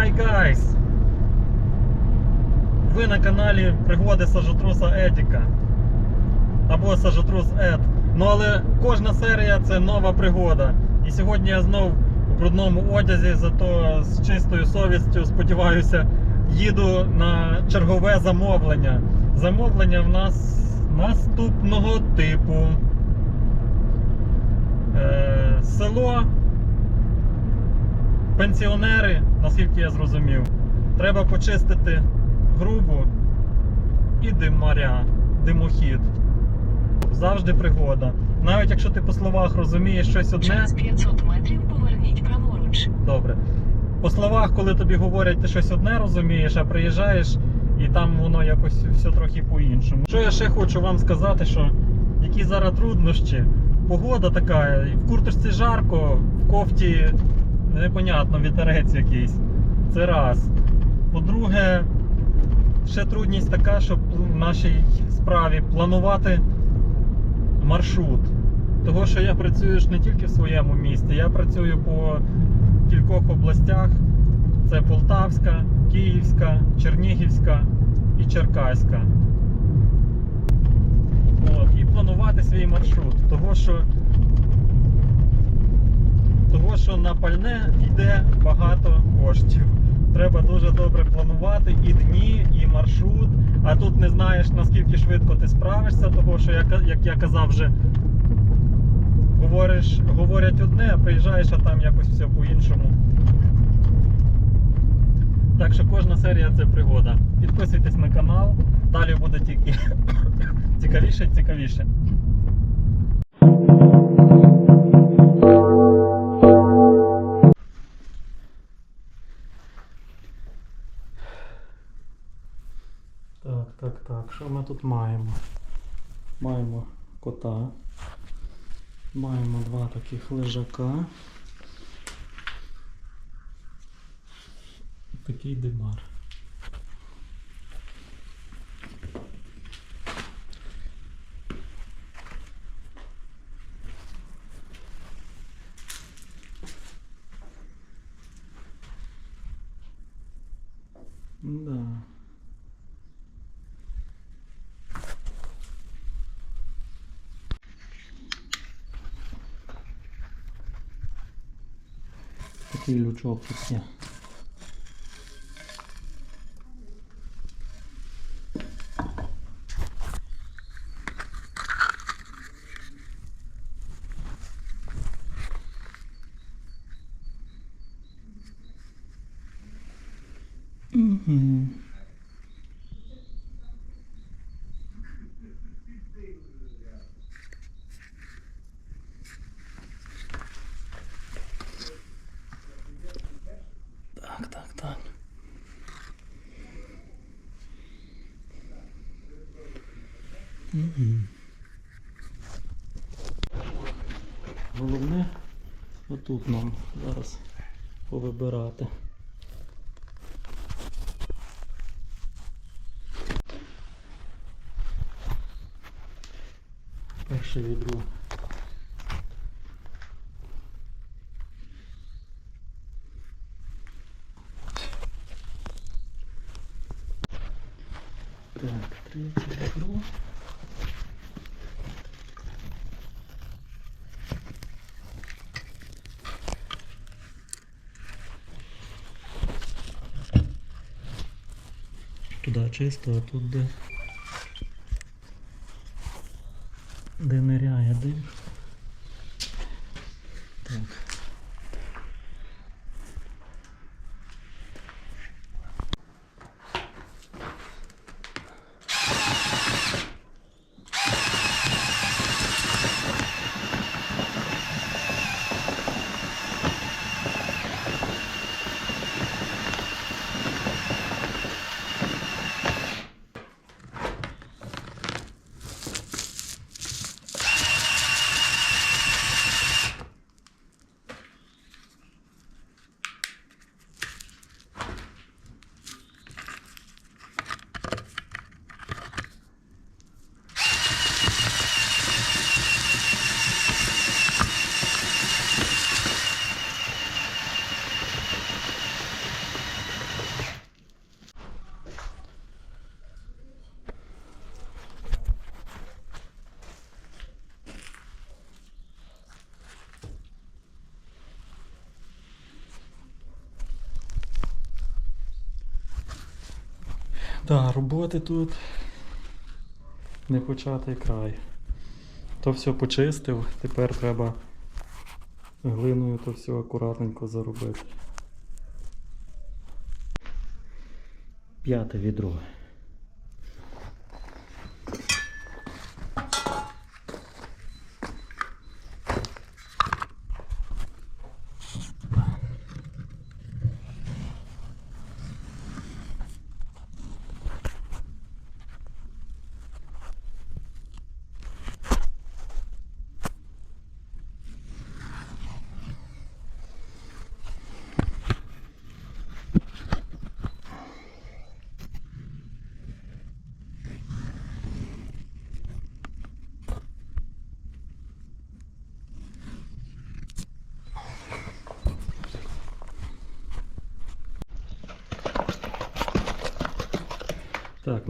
Hi guys! Ви на каналі Пригоди Сажотруса Едіка. Або Сажотрус Ед. Ну але кожна серія це нова пригода. І сьогодні я знов у брудному одязі, зато з чистою совістю, сподіваюся, їду на чергове замовлення. Замовлення в нас наступного типу. Е, село пенсіонери, наскільки я зрозумів, треба почистити грубу і димаря, димохід. Завжди пригода. Навіть якщо ти по словах розумієш щось одне, Через 500 метрів поверніть праворуч. добре. По словах, коли тобі говорять, ти щось одне розумієш, а приїжджаєш і там воно якось все трохи по-іншому. Що я ще хочу вам сказати, що які зараз труднощі. Погода така, в курточці жарко, в кофті непонятно, вітерець якийсь. Це раз. По-друге, ще трудність така, щоб в нашій справі планувати маршрут. Того, що я працюю ж не тільки в своєму місті, я працюю по кількох областях. Це Полтавська, Київська, Чернігівська і Черкаська. От, і планувати свій маршрут. Того, що що на пальне йде багато коштів. Треба дуже добре планувати і дні, і маршрут. А тут не знаєш наскільки швидко ти справишся, того що як я казав вже, говориш, говорять одне, а приїжджаєш, а там якось все по-іншому. Так що кожна серія це пригода. Підписуйтесь на канал, далі буде тільки цікавіше, цікавіше. Що ми тут маємо? Маємо кота. Маємо два таких лежака. Такий димар. Да. Такий лючок тут є. Угу. Головне отут нам зараз повибирати. Перше відро. Так, третє відро. Туди чисто, а тут де, де ниряє дим. Так, роботи тут не початий край. То все почистив, тепер треба глиною то все акуратненько заробити. П'яте відро.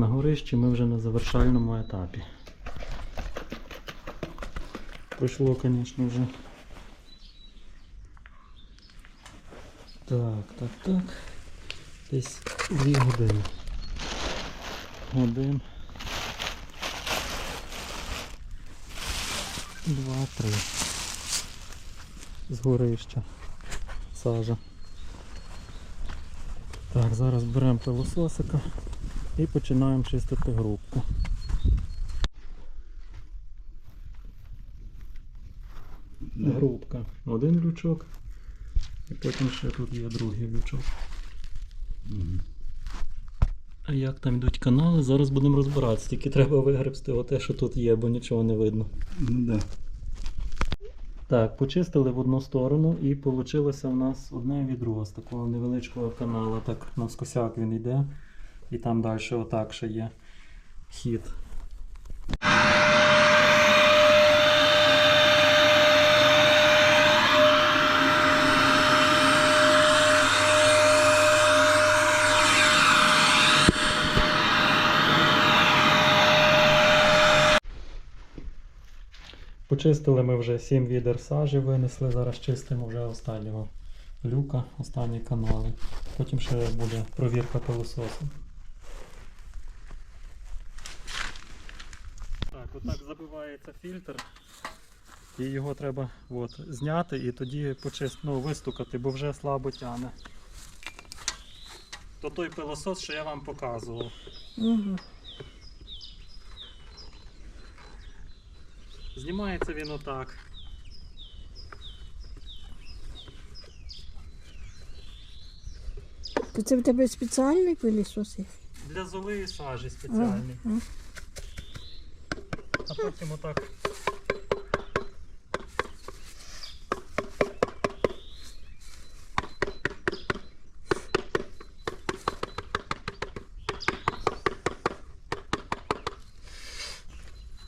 На горищі ми вже на завершальному етапі. Пройшло, звісно, вже. Так, так, так. Десь дві години. Один. Два, три. З горища. Сажа. Так, зараз беремо пилососика і починаємо чистити грубку. Грубка. Один лючок. І потім ще тут є другий лючок. А як там йдуть канали, зараз будемо розбиратися. Тільки треба вигребсти оте, що тут є, бо нічого не видно. Ну да. Так, почистили в одну сторону і вийшло в нас одне відро з такого невеличкого каналу. Так навскосяк він йде. І там далі отак ще є хід. Почистили ми вже 7 відер сажі, винесли, зараз чистимо вже останнього люка, останні канали. Потім ще буде провірка пилососом. Отак забивається фільтр. І його треба от, зняти і тоді почист... ну, вистукати, бо вже слабо тяне. То той пилосос, що я вам показував. Угу. Знімається він отак. То це в тебе спеціальний пилісос? Для золи і сажі спеціальний. Ага. А потім отак.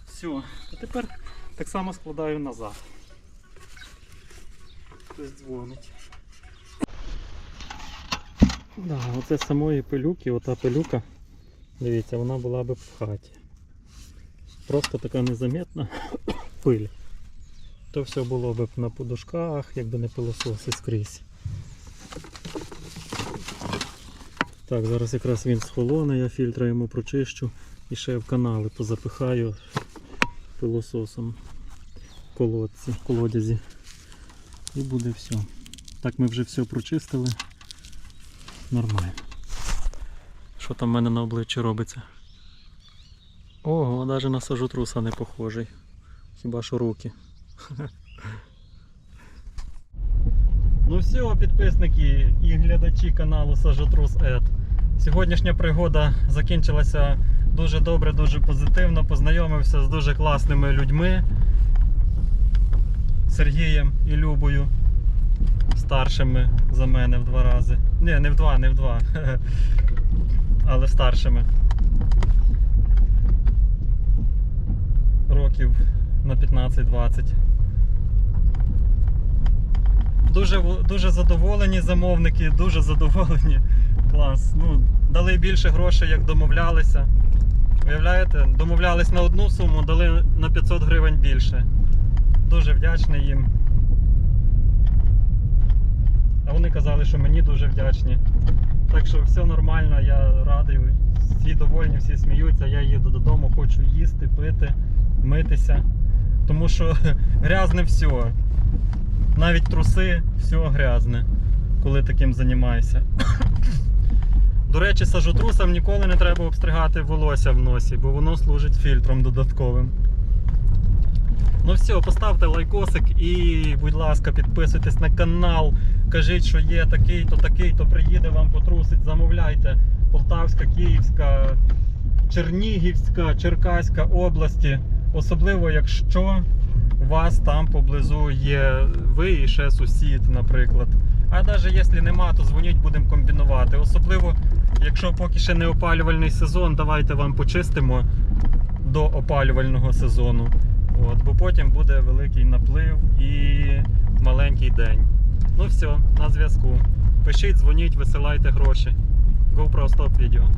Все, а тепер так само складаю назад. Хтось дзвонить. Да, оце самої пилюки, ота пилюка, дивіться, вона була би в хаті. Просто така незаметна пиль. То все було б на подушках, якби не пилососи скрізь. Так, зараз якраз він схолоне, я фільтра йому прочищу і ще в канали позапихаю пилососом в колодці, в колодязі. І буде все. Так ми вже все прочистили. Нормально. Що там в мене на обличчі робиться? Ого, навіть на сажотруса не похожий. Хіба що руки. Ну все, підписники і глядачі каналу Сажотрус Ед. Сьогоднішня пригода закінчилася дуже добре, дуже позитивно. Познайомився з дуже класними людьми. Сергієм і Любою. Старшими за мене в два рази. Ні, не в два, не в два. Але старшими. Років на 15-20. Дуже, дуже задоволені замовники, дуже задоволені. Клас. Ну, дали більше грошей, як домовлялися. Уявляєте? Домовлялись на одну суму, дали на 500 гривень більше. Дуже вдячний їм. А вони казали, що мені дуже вдячні. Так що все нормально, я радий. Всі довольні, всі сміються. Я їду додому, хочу їсти, пити, митися. Тому що грязне все. Навіть труси, все грязне, коли таким займаєшся. До речі, сажотрусам ніколи не треба обстригати волосся в носі, бо воно служить фільтром додатковим. Ну все, поставте лайкосик і, будь ласка, підписуйтесь на канал. Кажіть, що є такий-то, такий-то, приїде вам потрусить, замовляйте. Полтавська, Київська, Чернігівська, Черкаська області. Особливо, якщо у вас там поблизу є ви і ще сусід, наприклад. А навіть якщо нема, то дзвоніть, будемо комбінувати. Особливо, якщо поки ще не опалювальний сезон, давайте вам почистимо до опалювального сезону. От, бо потім буде великий наплив і маленький день. Ну все, на зв'язку. Пишіть, дзвоніть, висилайте гроші. GoPro стоп відео.